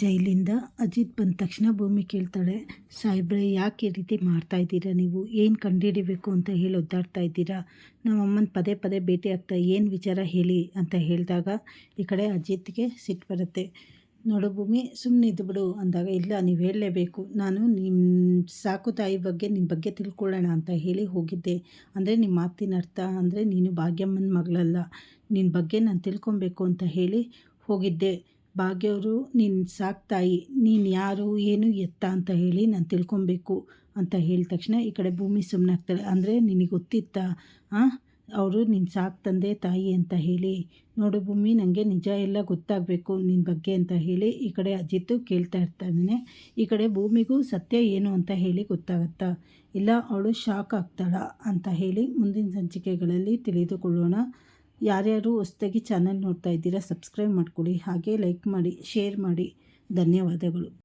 ಜೈಲಿಂದ ಅಜಿತ್ ಬಂದ ತಕ್ಷಣ ಭೂಮಿ ಕೇಳ್ತಾಳೆ, ಸಾಹೇಬ್ರೆ, ಯಾಕೆ ಈ ರೀತಿ ಮಾಡ್ತಾ ಇದ್ದೀರಾ ನೀವು? ಏನು ಕಂಡುಹಿಡಿಬೇಕು ಅಂತ ಹೇಳಿ ಒದ್ದಾಡ್ತಾ ಇದ್ದೀರಾ? ನಮ್ಮ ಅಮ್ಮನ ಪದೇ ಪದೇ ಭೇಟಿ ಆಗ್ತಾ ಏನು ವಿಚಾರ ಹೇಳಿ? ಅಂತ ಹೇಳಿದಾಗ ಈ ಕಡೆ ಅಜಿತ್ಗೆ ಸಿಟ್ಟು ಬರುತ್ತೆ. ನೋಡು ಭೂಮಿ ಸುಮ್ಮನೆ ಇದ್ದು ಬಿಡು ಅಂದಾಗ, ಇಲ್ಲ, ನೀವು ಹೇಳಲೇಬೇಕು. ನಾನು ನಿಮ್ಮ ಸಾಕು ತಾಯಿ ಬಗ್ಗೆ ನಿಮ್ಮ ಬಗ್ಗೆ ತಿಳ್ಕೊಳ್ಳೋಣ ಅಂತ ಹೇಳಿ ಹೋಗಿದ್ದೆ. ಅಂದರೆ ನಿಮ್ಮ ಮಾತಿನ ಅರ್ಥ, ಅಂದರೆ, ನೀನು ಭಾಗ್ಯಮ್ಮನ ಮಗಳಲ್ಲ. ನಿನ್ನ ಬಗ್ಗೆ ನಾನು ತಿಳ್ಕೊಬೇಕು ಅಂತ ಹೇಳಿ ಹೋಗಿದ್ದೆ. ಭಾಗ್ಯವರು ನಿನ್ನ ಸಾಕು ತಾಯಿ, ನೀನು ಯಾರು, ಏನು ಎತ್ತ ಅಂತ ಹೇಳಿ ನಾನು ತಿಳ್ಕೊಬೇಕು ಅಂತ ಹೇಳಿದ ತಕ್ಷಣ ಈ ಕಡೆ ಭೂಮಿ ಸುಮ್ಮನಾಗ್ತಾಳೆ ಅಂದರೆ ನಿನಗೆ ಗೊತ್ತಿತ್ತಾ ಹಾಂ ಅವರು ನಿನ್ನ ಸಾಕು ತಂದೆ, ತಾಯಿ ಅಂತ ಹೇಳಿ. ನೋಡು ಭೂಮಿ ನನಗೆ ನಿಜ ಎಲ್ಲ ಗೊತ್ತಾಗಬೇಕು ನಿನ್ನ ಬಗ್ಗೆ ಅಂತ ಹೇಳಿ ಈ ಕಡೆ ಅಜಿತ್ತು ಕೇಳ್ತಾ ಇರ್ತಾನೆ ಈ ಕಡೆ ಭೂಮಿಗೂ ಸತ್ಯ ಏನು ಅಂತ ಹೇಳಿ ಗೊತ್ತಾಗುತ್ತಾ? ಇಲ್ಲ, ಅವಳು ಶಾಕ್ ಆಗ್ತಾಳ ಅಂತ ಹೇಳಿ ಮುಂದಿನ ಸಂಚಿಕೆಗಳಲ್ಲಿ ತಿಳಿದುಕೊಳ್ಳೋಣ. ಯಾರ್ಯಾರು ಹೊಸ್ದಾಗಿ ಚಾನಲ್ ನೋಡ್ತಾ ಇದ್ದೀರಾ ಸಬ್ಸ್ಕ್ರೈಬ್ ಮಾಡ್ಕೊಳ್ಳಿ ಹಾಗೆ ಲೈಕ್ ಮಾಡಿ ಶೇರ್ ಮಾಡಿ. ಧನ್ಯವಾದಗಳು.